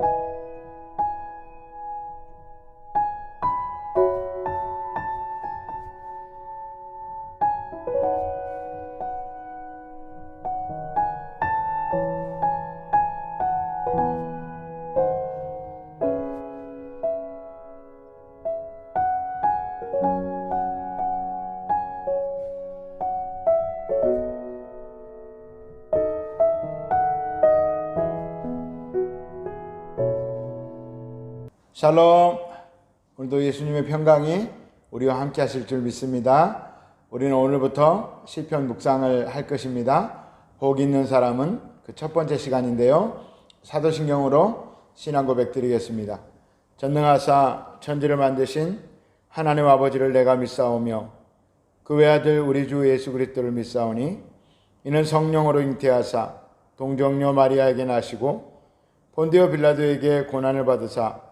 you 샬롬. 오늘도 예수님의 평강이 우리와 함께 하실 줄 믿습니다. 우리는 오늘부터 시편 묵상을 할 것입니다. 복 있는 사람은 그 첫 번째 시간인데요. 사도신경으로 신앙 고백 드리겠습니다. 전능하사 천지를 만드신 하나님 아버지를 내가 믿사오며 그 외아들 우리 주 예수 그리스도를 믿사오니 이는 성령으로 잉태하사 동정녀 마리아에게 나시고 본디오 빌라도에게 고난을 받으사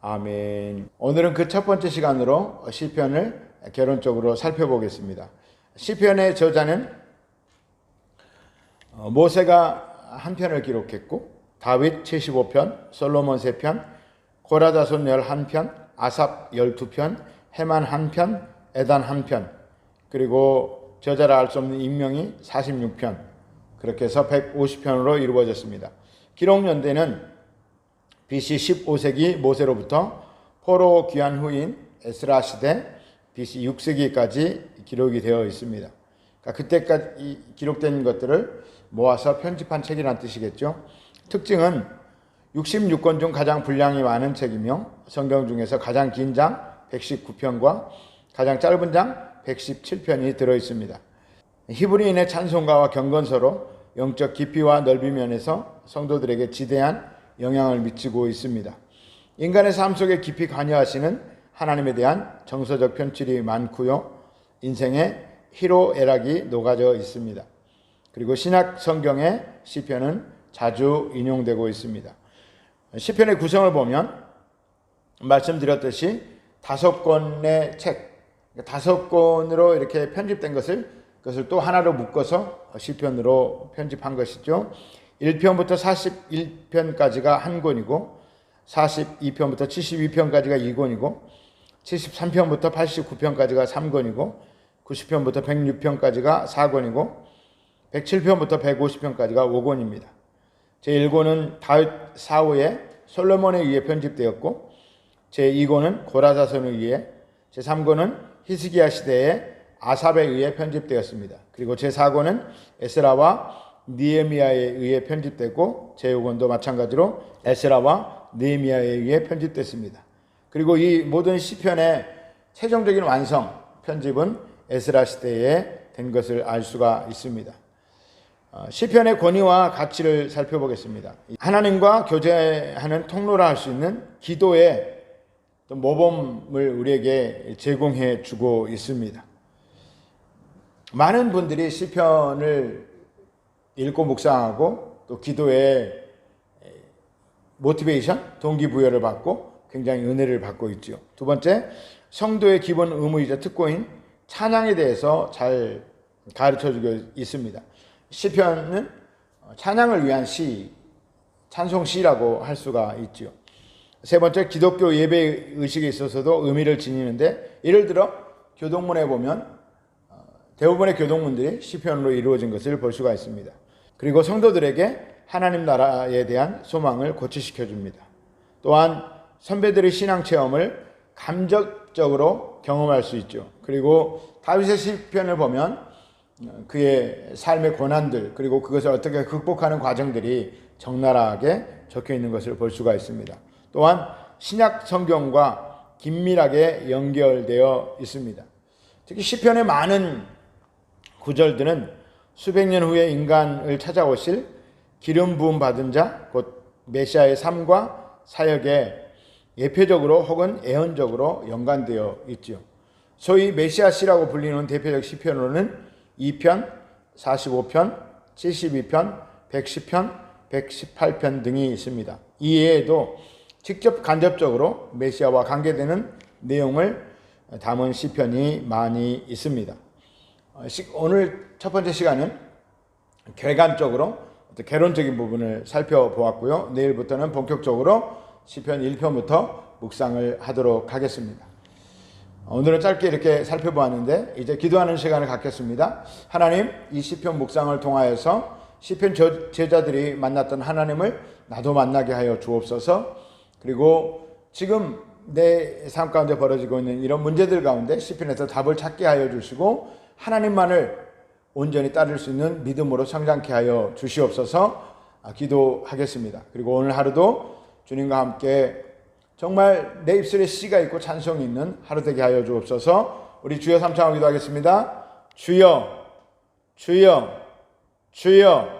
아멘. 오늘은 그 첫 번째 시간으로 시편을 개론적으로 살펴보겠습니다. 시편의 저자는 어, 모세가 한 편을 기록했고 다윗 75편, 솔로몬 3편, 고라자손 11편, 아삽 12편, 해만 1편, 에단 1편, 그리고 저자라 알 수 없는 인명이 46편, 그렇게 해서 150편으로 이루어졌습니다. 기록 연대는 BC 15세기 모세로부터 포로 귀환 후인 에스라 시대 BC 6세기까지 기록이 되어 있습니다. 그러니까 그때까지 기록된 것들을 모아서 편집한 책이란 뜻이겠죠. 특징은 66권 중 가장 분량이 많은 책이며 성경 중에서 가장 긴 장 119편과 가장 짧은 장 117편이 들어 있습니다. 히브리인의 찬송가와 경건서로 영적 깊이와 넓이 면에서 성도들에게 지대한 영향을 미치고 있습니다. 인간의 삶 속에 깊이 관여하시는 하나님에 대한 정서적 편칠이 많고요. 인생의 희로애락이 녹아져 있습니다. 그리고 신약 성경의 시편은 자주 인용되고 있습니다. 시편의 구성을 보면 말씀드렸듯이 다섯 권의 책, 다섯 권으로 이렇게 편집된 것을 그것을 또 하나로 묶어서 시편으로 편집한 것이죠. 1편부터 41편까지가 한 권이고 42편부터 72편까지가 2권이고 73편부터 89편까지가 3권이고 90편부터 106편까지가 4권이고 107편부터 150편까지가 5권입니다. 제1권은 다윗 사후에 솔로몬에 의해 편집되었고 제2권은 고라사선에 의해 제3권은 히스기야 시대에 아삽에 의해 편집되었습니다. 그리고 제4권은 에스라와 니에미아에 의해 편집되고 제6권도 마찬가지로 에스라와 니에미아에 의해 편집됐습니다. 그리고 이 모든 시편의 최종적인 완성 편집은 에스라 시대에 된 것을 알 수가 있습니다. 어, 시편의 권위와 가치를 살펴보겠습니다. 하나님과 교제하는 통로라 할 수 있는 기도의 모범을 우리에게 제공해 주고 있습니다. 많은 분들이 시편을 읽고 묵상하고 또 기도에 모티베이션, 동기부여를 받고 굉장히 은혜를 받고 있죠. 두 번째, 성도의 기본 의무이자 특권인 찬양에 대해서 잘 가르쳐 주고 있습니다. 시편은 찬양을 위한 시, 찬송 시라고 할 수가 있죠. 세 번째, 기독교 예배 의식에 있어서도 의미를 지니는데 예를 들어 교동문에 보면 대부분의 교동문들이 시편으로 이루어진 것을 볼 수가 있습니다. 그리고 성도들에게 하나님 나라에 대한 소망을 고취시켜 줍니다. 또한 선배들의 신앙 체험을 감적적으로 경험할 수 있죠. 그리고 다윗의 시편을 보면 그의 삶의 고난들 그리고 그것을 어떻게 극복하는 과정들이 적나라하게 적혀 있는 것을 볼 수가 있습니다. 또한 신약 성경과 긴밀하게 연결되어 있습니다. 특히 시편의 많은 구절들은 수백 년 후에 인간을 찾아오실 기름 부음 받은 자, 곧 메시아의 삶과 사역에 예표적으로 혹은 예언적으로 연관되어 있지요. 소위 메시아 시라고 불리는 대표적 시편으로는 2편, 45편, 72편, 110편, 118편 등이 있습니다. 이외에도 직접 간접적으로 메시아와 관계되는 내용을 담은 시편이 많이 있습니다. 어, 시- 오늘 첫 번째 시간은 개관적으로 개론적인 부분을 살펴보았고요. 내일부터는 본격적으로 시편 1편부터 묵상을 하도록 하겠습니다. 오늘은 짧게 이렇게 살펴보았는데 이제 기도하는 시간을 갖겠습니다. 하나님 이 시편 묵상을 통하여서 시편 저- 제자들이 만났던 하나님을 나도 만나게 하여 주옵소서. 그리고 지금 내 삶 가운데 벌어지고 있는 이런 문제들 가운데 시편에서 답을 찾게 하여 주시고 하나님만을 온전히 따를 수 있는 믿음으로 성장케 하여 주시옵소서. 아, 기도하겠습니다. 그리고 오늘 하루도 주님과 함께 정말 내 입술에 씨가 있고 찬송이 있는 하루 되게 하여 주옵소서. 우리 주여 삼창하기도 하겠습니다. 주여, 주여, 주여.